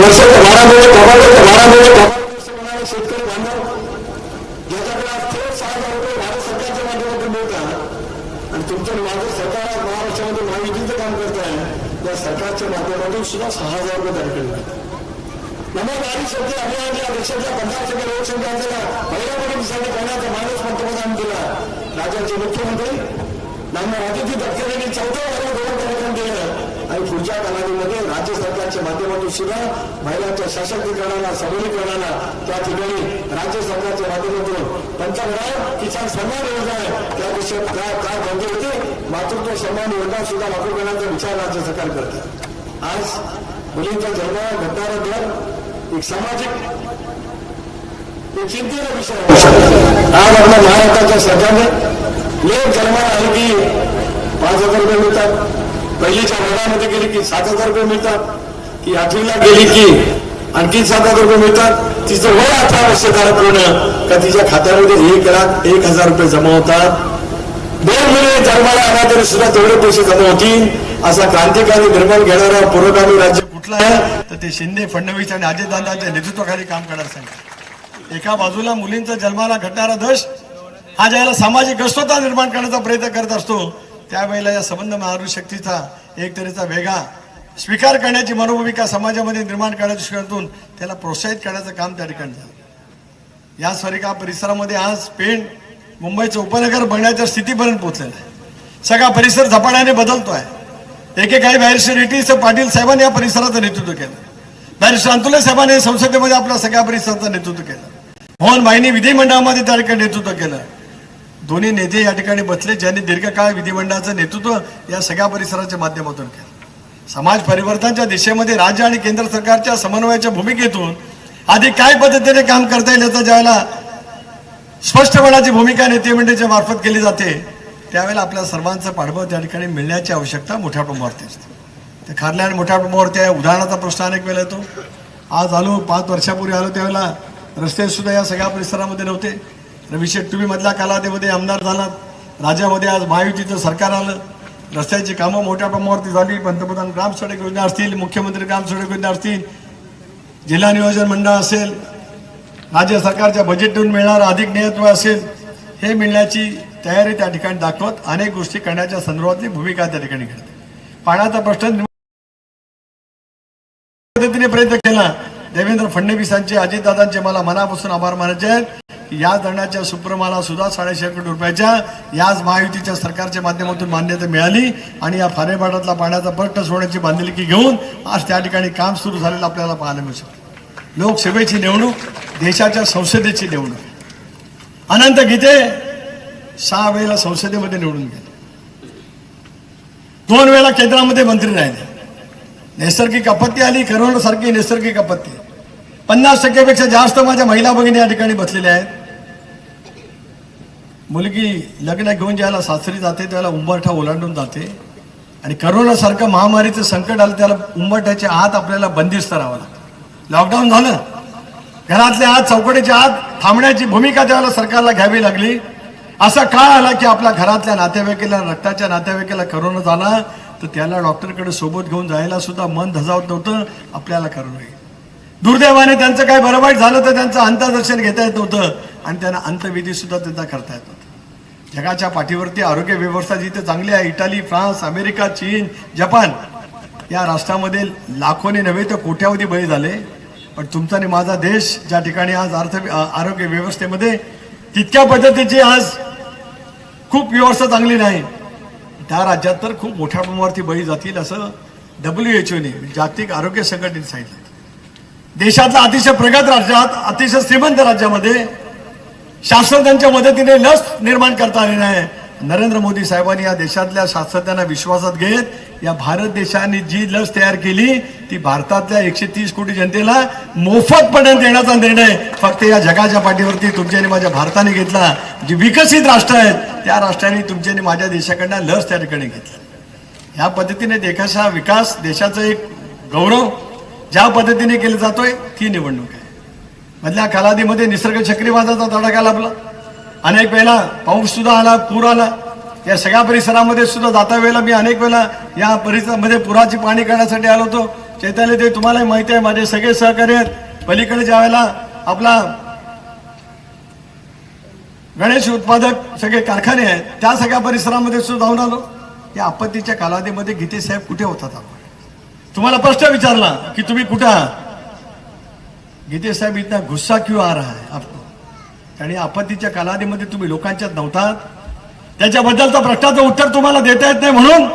वर्षाच्या भाडामुळे कमावल्याच्या भाडामुळे कमावल्याप्रमाणे शेतकरी बांधव ज्याच्याकडे आज थेट सहा हजार रुपये भारत सरकारच्या माध्यमातून मिळतात आणि तुमचं माझं सरकार महाराष्ट्रामध्ये महायुतीचं काम करत आहे. या सरकारच्या माध्यमातून सुद्धा सहा हजार रुपये तारखेला मिळतात नमोदारी शक्ती अभियान या देशातल्या टक्के लोकसंख्या असलेल्या पहिल्या मोठीसाठी करण्याचा मानस पंतप्रधान केला. राज्याचे मुख्यमंत्री नामदार आदित्य तटकरे यांनी चौदा आणि पुढच्या कालावधीमध्ये राज्य सरकारच्या माध्यमातून सुद्धा महिलांच्या सशक्तीकरणाला सबलीकरणाला त्या ठिकाणी राज्य सरकारच्या माध्यमातून पंतप्रधान किसान सन्मान योजना आहे. त्या विषयात काय काय बंदी होती मातृत्व सन्मान योजना सुद्धा लागू करण्याचा विचार राज्य सरकार करते. आज मुलींचा जन्म घटणारा दर एक सामाजिक एक चिंतेचा विषय आज आपल्या महाराष्ट्राच्या सरकारने लेख जन्माला आली की पाच हजार रुपये मिळतात. पहिलीच्या वर्गामध्ये गेली की सात हजार रुपये मिळतात की आठवीला गेली की आणखी सात हजार रुपये मिळतात. तिचं वय अठरा वर्ष झालं पूर्ण का तिच्या खात्यामध्ये एक लाख एक हजार रुपये जमा होतात. दोन महिने जन्माला आला तरी सुद्धा तेवढे पैसे जमा होतील असा क्रांतिकारी निर्माण घेणारा पुरोगामी राज्य कुठलं आहे? तर ते शिंदे फडणवीस आणि अजितदादांच्या नेतृत्वाखाली काम करणार सांगा एका बाजूला मुलींचा जन्माला घडणारा दश हा ज्याला सामाजिक अस्वस्थता निर्माण करण्याचा प्रयत्न करत असतो त्यावेळेला या संबंध महारू शक्तीचा एक तऱ्हेचा वेगळा स्वीकार करण्याची मनोभूमिका समाजामध्ये निर्माण करण्याच्या शिक्षणातून त्याला प्रोत्साहित करण्याचं काम त्या ठिकाणी झालं. या स्वरिका परिसरामध्ये आज पेण मुंबईचं उपनगर बनण्याच्या स्थितीपर्यंत पोहोचलेलं आहे. सगळा परिसर झपाट्याने बदलतो आहे एकेकाळी बॅरिस्टर इटीस पाटील साहेबांनी या परिसराचं नेतृत्व केलं. बॅरिस्टर अंतुले साहेबांनी संसदेमध्ये आपल्या सगळ्या परिसराचं नेतृत्व केलं. मोहन भाईंनी विधिमंडळामध्ये त्या ठिकाणी नेतृत्व केलं. दोन्ही नेते या ठिकाणी बसले ज्यांनी दीर्घकाळ विधिमंडळाचं नेतृत्व या सगळ्या परिसराच्या माध्यमातून केलं. समाज परिवर्तनाच्या दिशेमध्ये राज्य आणि केंद्र सरकारच्या समन्वयाच्या भूमिकेतून आधी काय पद्धतीने काम करता येईल याचा ज्यावेळेला स्पष्टपणाची भूमिका नेते मंडळीच्या मार्फत केली जाते त्यावेळेला आपल्या सर्वांचं पाठबळ त्या ठिकाणी मिळण्याची आवश्यकता मोठ्या प्रमाणावरती असते. ते खारल्या आणि मोठ्या प्रमाणावरती आहे उदाहरणाचा प्रश्न अनेक वेळा येतो. आज आलो पाच वर्षापूर्वी आलो त्यावेळेला रस्ते सुद्धा या सगळ्या परिसरामध्ये नव्हते. रविशेठ तुम्ही मधल्या कालावधीमध्ये आमदार झालात. राज्यामध्ये आज महायुतीचं सरकार आलं. रस्त्याची कामं मोठ्या प्रमाणावरती झाली. पंतप्रधान ग्राम सडक योजना असतील मुख्यमंत्री ग्राम सडक योजना असतील जिल्हा नियोजन मंडळ असेल राज्य सरकारच्या बजेटतून मिळणारं अधिक नेतृत्व असेल हे मिळण्याची तयारी त्या ठिकाणी दाखवत अनेक गोष्टी करण्याच्या संदर्भातली भूमिका त्या ठिकाणी घेते पाण्याचा प्रश्न पद्धतीने प्रयत्न केला. देवेंद्र फडणवीसांचे अजितदादांचे मला मनापासून आभार मानायचे आहेत. की या धरणाच्या सुप्रमाला सुद्धा साडेशे कोटी रुपयाच्या याच महायुतीच्या सरकारच्या माध्यमातून मान्यता मिळाली आणि या फारेपाटातला पाण्याचा बट्ट सोडण्याची बांधिलकी घेऊन आज त्या ठिकाणी काम सुरू झालेलं आपल्याला पाहायला मिळू शकतं. लोकसेवेची निवडणूक देशाच्या संसदेची निवडणूक अनंत गीते सहा वेळेला संसदेमध्ये निवडून गेले. दोन वेळा केंद्रामध्ये मंत्री राहिले. नैसर्गिक आपत्ती आली करोनासारखी नैसर्गिक आपत्ती. पन्नास टक्क्यापेक्षा जास्त माझ्या महिला भगिनी या ठिकाणी बसलेल्या आहेत. मुलगी लग्न घेऊन ज्याला सासरी जाते त्याला उंबरठा ओलांडून जाते. आणि करोनासारखं महामारीचं संकट आलं त्याला उंबरठ्याच्या आत आपल्याला बंदिस्त राहावं लागतं. लॉकडाऊन झालं. घरातल्या आत चौकटीच्या आत थांबण्याची भूमिका त्याला सरकारला घ्यावी लागली. असा काळ आला की आपल्या घरातल्या नातेवाईकाला रक्ताच्या नातेवाईकाला करोना झाला तर त्याला डॉक्टरकडे सोबत घेऊन जायला सुद्धा मन धजावत नव्हतं आपल्याला करोना दुर्दैवाने त्यांचं काय बरं वाईट झालं तर त्यांचं अंतदर्शन घेता येत नव्हतं. आणि त्यांना अंतविधी सुद्धा त्यांना करता येत जगाच्या पाठीवरती आरोग्य व्यवस्था जिथे चांगली आहे इटाली फ्रान्स अमेरिका चीन जपान या राष्ट्रामध्ये लाखोने नव्हे तर कोट्यावधी बळी झाले. पण तुमचा आणि माझा देश ज्या ठिकाणी आज अर्थ आरोग्य व्यवस्थेमध्ये तितक्या पद्धतीची आज खूप व्यवस्था चांगली नाही. त्या राज्यात तर खूप मोठ्या प्रमाणावरती बळी जातील असं डब्ल्यू एच ओने जागतिक आरोग्य संघटनेने सांगितलं. देशातल्या अतिशय प्रगत राज्यात अतिशय श्रीमंत राज्यामध्ये शास्त्रज्ञांच्या मदतीने लस निर्माण करता आली नाही नरेंद्र मोदी साहेबांनी या देशातल्या शास्त्रज्ञांना विश्वासात घेत या भारत देशाने जी लस तयार केली ती भारतातल्या एकशे तीस कोटी जनतेला मोफतपणे देण्याचा निर्णय फक्त या जगाच्या पाठीवरती तुमच्या आणि माझ्या भारताने घेतला. जी विकसित राष्ट्र आहेत त्या राष्ट्राने तुमच्या आणि माझ्या देशाकडनं लस त्या ठिकाणी घेतली. या पद्धतीने देशाचा विकास देशाचा एक गौरव ज्या पद्धतीने केला जातोय ती निवडणूक आहे. मधल्या कालावधीमध्ये निसर्ग चक्रीवादाचा तडाखा लाभला? अनेक वेळेला पाऊस सुद्धा आला पूर आला. या सगळ्या परिसरामध्ये सुद्धा जाता वेळेला मी अनेक वेळेला या परिसरामध्ये पुराची पाणी करण्यासाठी आलो होतो. चैताली ते तुम्हालाही माहिती आहे माझे सगळे सहकार्य आहेत. पलीकडे ज्या वेळेला आपला गणेश उत्पादक सगळे कारखाने आहेत त्या सगळ्या परिसरामध्ये सुद्धा जाऊन आलो. या आपत्तीच्या कालावधीमध्ये गीते साहेब कुठे होतात? आपण तुम्हाला प्रश्न विचारला की तुम्ही कुठे आहात? गीतेसाहेब इतना गुस्सा क्यों आ रहा है आपको? आणि आपत्तीच्या कालावधीमध्ये तुम्ही लोकांच्यात नव्हतात? त्याच्याबद्दलचं प्रश्नाचं उत्तर तुम्हाला देता येत नाही म्हणून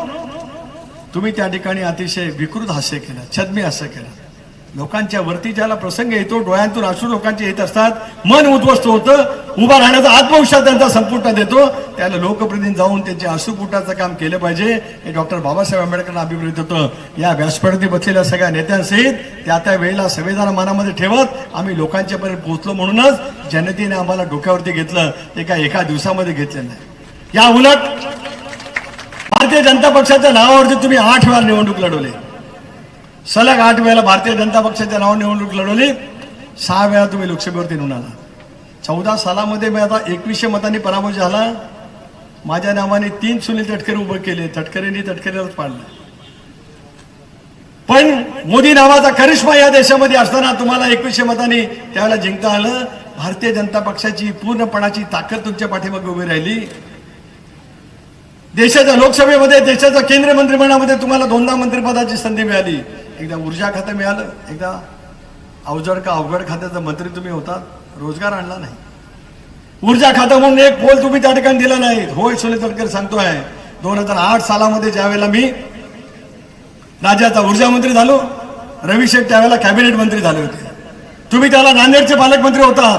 तुम्ही त्या ठिकाणी अतिशय विकृत हास्य केलं छद्मी हास्य केलं. लोकांच्या वरती ज्याला प्रसंग येतो डोळ्यांतून अश्रू लोकांचे येत असतात मन उद्ध्वस्त होतं उभा राहण्याचा आत्मविश्वास त्यांचा संपुष्टात देतो. त्याला लोकप्रतिनिधी जाऊन त्यांचे अश्रुपुटाचं काम केलं पाहिजे. हे डॉक्टर बाबासाहेब आंबेडकरांना अभिप्रेत होतं. या व्यासपीठावरती बसलेल्या सगळ्या नेत्यांसहित त्या त्या वेळेला संविधान मनामध्ये ठेवत आम्ही लोकांच्यापर्यंत पोहोचलो म्हणूनच जनतेने आम्हाला डोक्यावरती घेतलं. ते काय एका दिवसामध्ये घेतलं नाही. या उलट भारतीय जनता पक्षाच्या नावावरती तुम्ही आठ वेळा निवडणूक लढवली. सलग आठ वेळेला भारतीय जनता पक्षाच्या नावावर निवडणूक लढवली. सहा वेळा तुम्ही लोकसभेवरती निवडून आला. चौदा सालामध्ये मी आता एकवीसशे मतांनी पराभव झाला. माझ्या नावाने तीन सुनील तटकरे उभे केले. तटकरेंनी तटकरेलाच पाडलं. पण मोदी नावाचा करिश्मा या देशामध्ये असताना तुम्हाला एकवीसशे मतांनी त्यावेळेला जिंकता आलं. भारतीय जनता पक्षाची पूर्णपणाची ताकद तुमच्या पाठीमागे उभी राहिली. देशाच्या लोकसभेमध्ये देशाच्या केंद्रीय मंत्रिमंडळामध्ये तुम्हाला दोनदा मंत्रिपदाची संधी मिळाली. एकदा ऊर्जा खातं मिळालं एकदा अवजड का अवघड खात्याचा मंत्री तुम्ही होता रोजगार आणला नाही. ऊर्जा खातं म्हणून एक पोल तुम्ही त्या ठिकाणी दिला नाही. होय सुनील तटकर सांगतोय. दोन हजार आठ सालामध्ये ज्यावेळेला मी राज्याचा ऊर्जा मंत्री झालो रवी शेठ त्यावेळेला कॅबिनेट मंत्री झाले होते. तुम्ही त्याला नांदेडचे पालकमंत्री होता.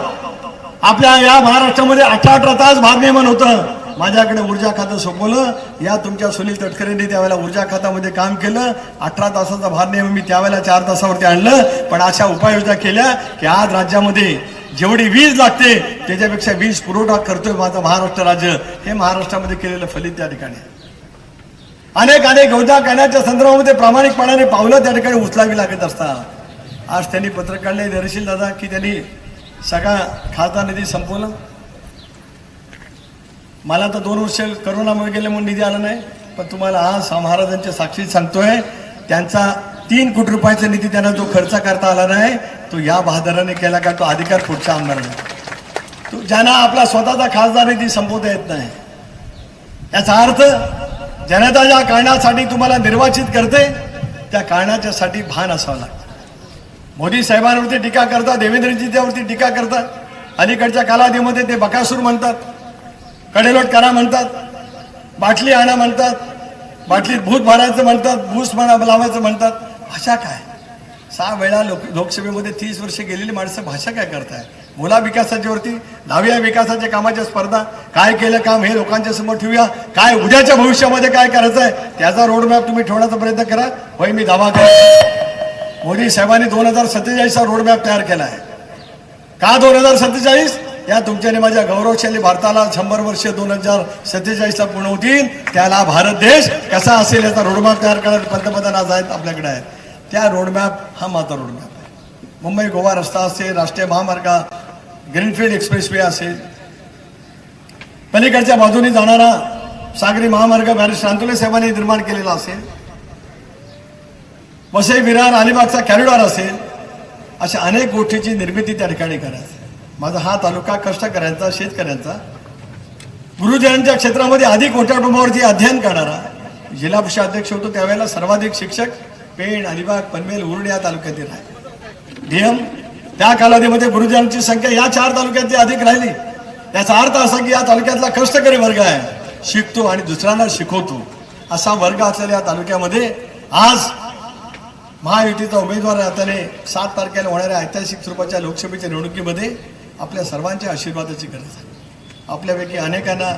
आपल्या या महाराष्ट्रामध्ये अठरा अठरा तास भारनियमन होतं. माझ्याकडे ऊर्जा खातं सोपवलं. या तुमच्या सुनील तटकरेंनी त्यावेळेला ऊर्जा खात्यामध्ये काम केलं. अठरा तासाचा भारनियमन मी त्यावेळेला चार तासावरती आणलं. पण अशा उपाययोजना केल्या की आज राज्यामध्ये जेवढी वीज लागते त्याच्यापेक्षा वीज पुरवठा करतोय माझं महाराष्ट्र राज्य. हे महाराष्ट्रामध्ये केलेलं फलित त्या ठिकाणी. अनेक अनेक योजना करण्याच्या संदर्भामध्ये प्रामाणिकपणाने पावलं त्या ठिकाणी उचलावी लागत असतात. आज त्यांनी पत्रकार काढले धरशील दादा की त्यांनी सगळा खासदार निधी संपवला. मला तर दोन वर्ष करोनामुळे गेले म्हणून निधी आला नाही पण तुम्हाला आज महाराजांच्या साक्षीत सांगतोय त्यांचा तीन कोटी रुपयाचा निधी त्यांना जो खर्च करता आला नाही तो या बहादराने केला का तो अधिकार पुढच्या आमदाराने. तो ज्यांना आपला स्वतःचा खासदार निधी संपवता येत नाही. याचा अर्थ जनता ज्या कारणासाठी तुम्हाला निर्वाचित करते त्या कारणाच्यासाठी भान असावं लागतं. मोदी साहेबांवरती टीका करतात देवेंद्रजी त्यावरती टीका करतात अलीकडच्या कालावधीमध्ये ते बकासूर म्हणतात कडेलोट करा म्हणतात बाटली आणा म्हणतात बाटलीत भूत भरायचं म्हणतात भूस म्हणा लावायचं म्हणतात. भाषा काय? सहा वेळा लोक लोकसभेमध्ये तीस वर्ष गेलेली माणसं भाषा काय करताय? बोला विकासाच्या वरती लावूया विकासाच्या कामाच्या स्पर्धा काय केलं काम हे लोकांच्या समोर ठेवूया. काय उद्याच्या भविष्यामध्ये काय करायचं आहे? त्याचा रोडमॅप तुम्ही ठेवण्याचा प्रयत्न करा. होय मी दावा करतो. मोदी साहेबांनी दोन हजार सत्तेचाळीसचा रोडमॅप तयार केला आहे. का दोन हजार सत्तेचाळीस? या तुमच्याने माझ्या गौरवशाली भारताला शंभर वर्ष दोन हजार सत्तेचाळीसला पूर्ण होतील. त्याला भारत देश कसा असेल याचा रोडमॅप तयार करणारे पंतप्रधान आज आहेत आपल्याकडे आहेत. त्या रोडमॅप हा माझा रोडमॅप आहे. मुंबई गोवा रस्ता असेल राष्ट्रीय महामार्ग ग्रीनफील्ड एक्सप्रेस वे असेल. पलीकडच्या बाजूने जाणारा सागरी महामार्ग बॅरिस शांतुले साहेबांनी निर्माण केलेला असेल. वसई विरार अलिबागचा कॅरिडॉर असेल. अशा अनेक गोष्टीची निर्मिती त्या ठिकाणी करायची. माझा हा तालुका कष्टकऱ्यांचा शेतकऱ्यांचा. गुरुजनांच्या क्षेत्रामध्ये अधिक मोठ्या प्रमाणावरती अध्ययन करणारा जिल्हा परिषद अध्यक्ष होतो. त्यावेळेला सर्वाधिक शिक्षक पेण अलिबाग पनवेल उरुड या तालुक्यातील आहे नियम त्या कालावधीमध्ये गुरुजनांची संख्या या चार तालुक्यातली अधिक राहिली. याचा अर्थ असा की या तालुक्यातला कष्टकरी वर्ग आहे. शिकतो आणि दुसऱ्यांना शिकवतो. असा वर्ग असलेल्या या तालुक्यामध्ये आज महायुतीचा उमेदवार त्याने सात तारखेला होणाऱ्या ऐतिहासिक स्वरूपाच्या लोकसभेच्या निवडणुकीमध्ये आपल्या सर्वांच्या आशीर्वादाची गरज आहे. आपल्यापैकी अनेकांना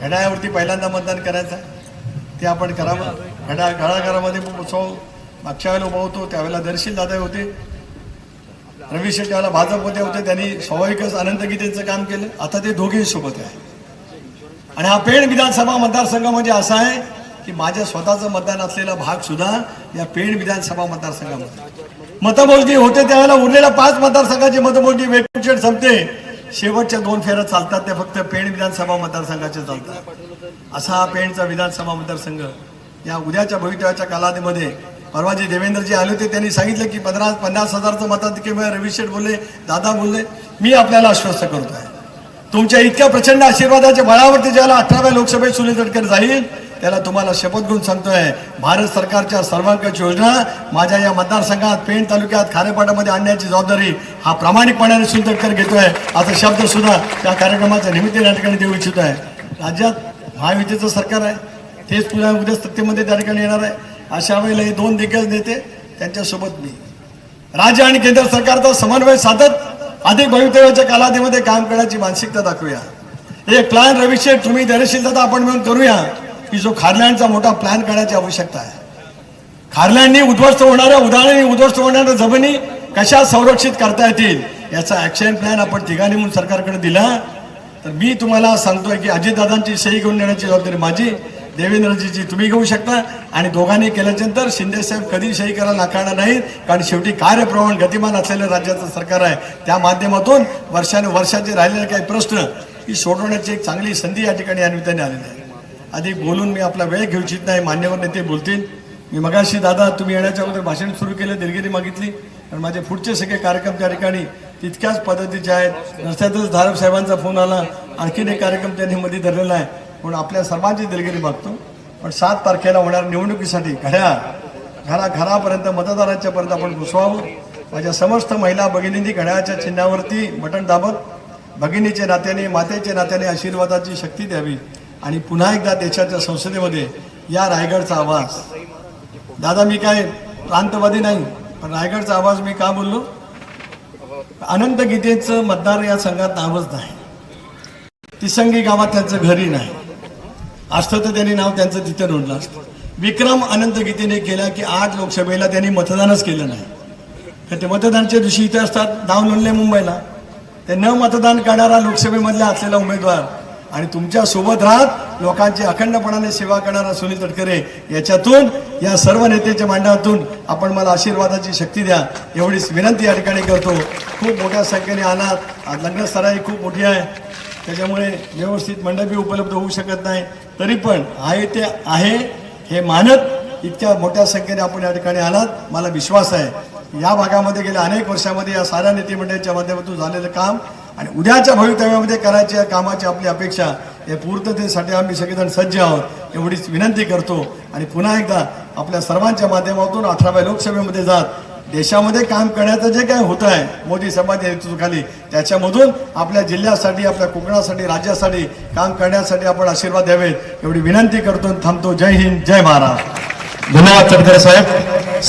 घड्याळावरती पहिल्यांदा मतदान करायचं आहे. ते आपण करावं. घड्या घराघरामध्ये उत्सव मागच्या वेळेला उभा होतो त्यावेळेला दर्शील दादा होते. रवी शेट्टी याला भाजपमध्ये होते त्यांनी स्वाभाविकच अनंत गीतेचं काम केलं. आता ते दोघेही सोबत आहे. आणि हा पेण विधानसभा मतदारसंघ म्हणजे असा आहे की माझ्या स्वतःचं मतदान असलेला भाग सुद्धा या पेण विधानसभा मतदारसंघामध्ये. मतमोजणी होते त्यावेळेला उरलेल्या पाच मतदारसंघाची मतमोजणी वेगवेगळी संपते. शेवटच्या दोन फेऱ्या चालतात त्या फक्त पेण विधानसभा मतदारसंघाचे चालतात. असा हा पेणचा विधानसभा मतदारसंघ या उद्याच्या भवितव्याच्या कालावधीमध्ये. परवा जे देवेंद्रजी आले होते त्यांनी सांगितलं की पंधरा पन्नास हजारचं मताधिक्य मिळालं. रवी शेठ बोलले दादा बोलले मी आपल्याला आश्वस्त करतो आहे तुमच्या इतक्या प्रचंड आशीर्वादाच्या बळावरती ज्याला अठराव्या लोकसभेत सुनील तटकरे जाईल त्याला तुम्हाला शपथ घेऊन सांगतोय भारत सरकारच्या सर्वांकष योजना माझ्या या मतदारसंघात पेण तालुक्यात खारेपाटामध्ये आणण्याची जबाबदारी हा प्रामाणिकपणाने सुनील घेतोय. असा शब्द सुद्धा त्या कार्यक्रमाच्या निमित्ताने या ठिकाणी देऊ इच्छित आहे राज्यात महायुतीचं सरकार आहे. तेच पुन्हा उद्या सत्तेमध्ये त्या ठिकाणी येणार आहे. अशा वेळेला हे दोन दिग्गज नेते त्यांच्यासोबत मी. राज्य आणि केंद्र सरकारचा समन्वय साधत अधिक भवितव्याच्या कालावधीमध्ये काम करण्याची मानसिकता दाखवूया. एक प्लॅन रविशेठ तुम्ही धैर्यशीलता आपण मिळून करूया. की जो खारल्यांचा मोठा प्लॅन करण्याची आवश्यकता आहे. खारल्यांनी उद्ध्वस्त होणाऱ्या उदाहरणी उद्ध्वस्त होणाऱ्या जमिनी कशा संरक्षित करता येतील याचा ऍक्शन प्लॅन आपण तिघांनी म्हणून सरकारकडे दिला. तर मी तुम्हाला सांगतोय की अजितदादांची सही घेऊन देण्याची जबाबदारी माझी देवेंद्रजीची तुम्ही घेऊ शकता आणि दोघांनी केल्याच्यानंतर शिंदे साहेब कधी सही करायला नाकारणार नाहीत कारण शेवटी कार्यप्रमाण गतिमान असलेलं राज्याचं सरकार आहे. त्या माध्यमातून वर्षाने वर्षाचे राहिलेले काही प्रश्न ही सोडवण्याची एक चांगली संधी या ठिकाणी या निमित्ताने आलेली आहे. अधिक बोलून मी आपला वेळ घेऊ इच्छित नाही मान्यवर नेते बोलतील. मी मगाशी दादा तुम्ही येण्याच्या अगोदर भाषण सुरू केलं दिलगिरी मागितली. आणि माझे पुढचे सगळे कार्यक्रम त्या ठिकाणी तितक्याच पद्धतीचे आहेत. रस्त्यातच धारप साहेबांचा फोन आला. आणखीन एक कार्यक्रम त्यांनी मध्ये धरलेला आहे. म्हणून आपल्या सर्वांची दिलगिरी मागतो. पण सात तारखेला होणाऱ्या निवडणुकीसाठी घड्या घरा घरापर्यंत मतदारांच्या पर्यंत आपण घुसवावं. माझ्या समस्त महिला भगिनींनी घड्याळाच्या चिन्हावरती बटन दाबत भगिनीच्या नात्याने मातेच्या नात्याने आशीर्वादाची शक्ती द्यावी. आणि पुन्हा एकदा देशाच्या संसदेमध्ये या रायगडचा आवाज. दादा मी काय प्रांतवादी नाही पण रायगडचा आवाज मी का बोललो? अनंत गीतेचं मतदार या संघात नावच नाही. तिसंगी गावात त्यांचं घरी नाही. असतं तर त्यांनी नाव त्यांचं तिथे नोंदलं असतं. विक्रम अनंत गीतेने केला की आठ लोकसभेला त्यांनी मतदानच केलं नाही. तर ते मतदानच्या दिवशी इथे असतात नाव नोंदले मुंबईला. ते न मतदान करणारा लोकसभेमधला असलेला उमेदवार आणि तुमच्यासोबत राहत लोकांची अखंडपणाने सेवा करणारा सुनील तटकरे याच्यातून या सर्व नेत्याच्या मांडवातून आपण मला आशीर्वादाची शक्ती द्या एवढीच विनंती या ठिकाणी करतो. खूप मोठ्या संख्येने आलात लग्नस्थळा लग्नस्थळाही खूप मोठी आहे. त्याच्यामुळे व्यवस्थित मंडपी उपलब्ध होऊ शकत नाही. तरी पण आहे ते आहे हे मानत इतक्या मोठ्या संख्येने आपण या ठिकाणी आलात. मला विश्वास आहे. या भागामध्ये गेल्या अनेक वर्षामध्ये या साऱ्या नेते मंडळाच्या माध्यमातून झालेलं काम आणि उद्याच्या भवितव्यामध्ये करायच्या कामाची आपली अपेक्षा या पूर्ततेसाठी आम्ही सगळेजण सज्ज आहोत एवढीच विनंती करतो. आणि पुन्हा एकदा आपल्या सर्वांच्या माध्यमातून अठराव्या लोकसभेमध्ये जात देशामध्ये काम करण्याचं जे काय होत आहे मोदी साहेबांच्या नेतृत्वाखाली त्याच्यामधून आपल्या जिल्ह्यासाठी आपल्या कोकणासाठी राज्यासाठी काम करण्यासाठी आपण आशीर्वाद द्यावेत एवढी विनंती करतो थांबतो. जय हिंद जय महाराष्ट्र. धन्यवाद सरकार साहेब